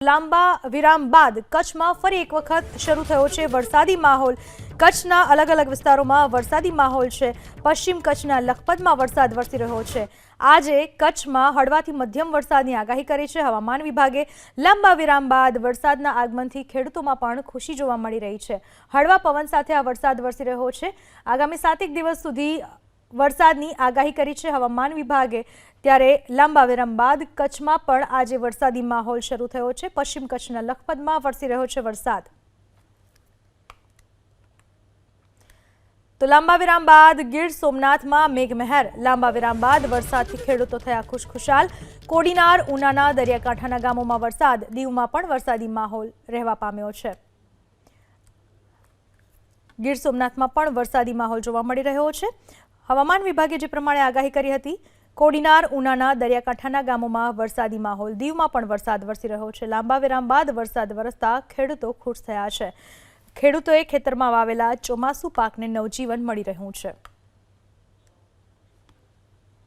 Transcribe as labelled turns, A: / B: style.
A: લાંબા વિરામ બાદ કચ્છમાં ફરી એક વખત શરૂ થયો છે વરસાદી માહોલ. કચ્છના અલગ અલગ વિસ્તારોમાં વરસાદી માહોલ છે. પશ્ચિમ કચ્છના લખપતમાં વરસાદ વરસી રહ્યો છે. આજે કચ્છમાં હળવાથી મધ્યમ વરસાદની આગાહી કરી છે. હવામાન વિભાગે લાંબા વિરામ બાદ વરસાદના આગમનથી ખેડૂતોમાં પણ ખુશી જોવા મળી રહી છે. હળવા પવન સાથે આ વરસાદ વરસી રહ્યો છે. આગામી સાતેક દિવસ સુધી વરસાદની આગાહી કરી છે હવામાન વિભાગે, ત્યારે લાંબા વિરામ બાદ કચ્છમાં પણ આજે વરસાદી માહોલ શરૂ થયો છે. પશ્ચિમ કચ્છના લખપતમાં વરસી રહ્યો છે વરસાદ. તો લાંબા વિરામ બાદ ગીર સોમનાથમાં મેઘમહેર. લાંબા વિરામ બાદ વરસાદથી ખેડૂતો થયા ખુશખુશાલ. કોડીનાર, ઉનાના, દરિયાકાંઠાના ગામોમાં વરસાદ. દીવમાં પણ વરસાદી માહોલ રહેવા પામ્યો છે. ગીર સોમનાથમાં પણ વરસાદી માહોલ જોવા મળી રહ્યો છે. હવામાન વિભાગે જે પ્રમાણે આગાહી કરી હતી, કોડીનાર, ઉનાના, દરિયાકાંઠાના ગામોમાં વરસાદી માહોલ, દીવમાં પણ વરસાદ વરસી રહ્યો છે. લાંબા વિરામ બાદ વરસાદ વરસતા ખેડૂતો ખુશ થયા છે. ખેડૂતોએ ખેતરમાં વાવેલા ચોમાસુ પાકને નવજીવન મળી રહ્યું છે.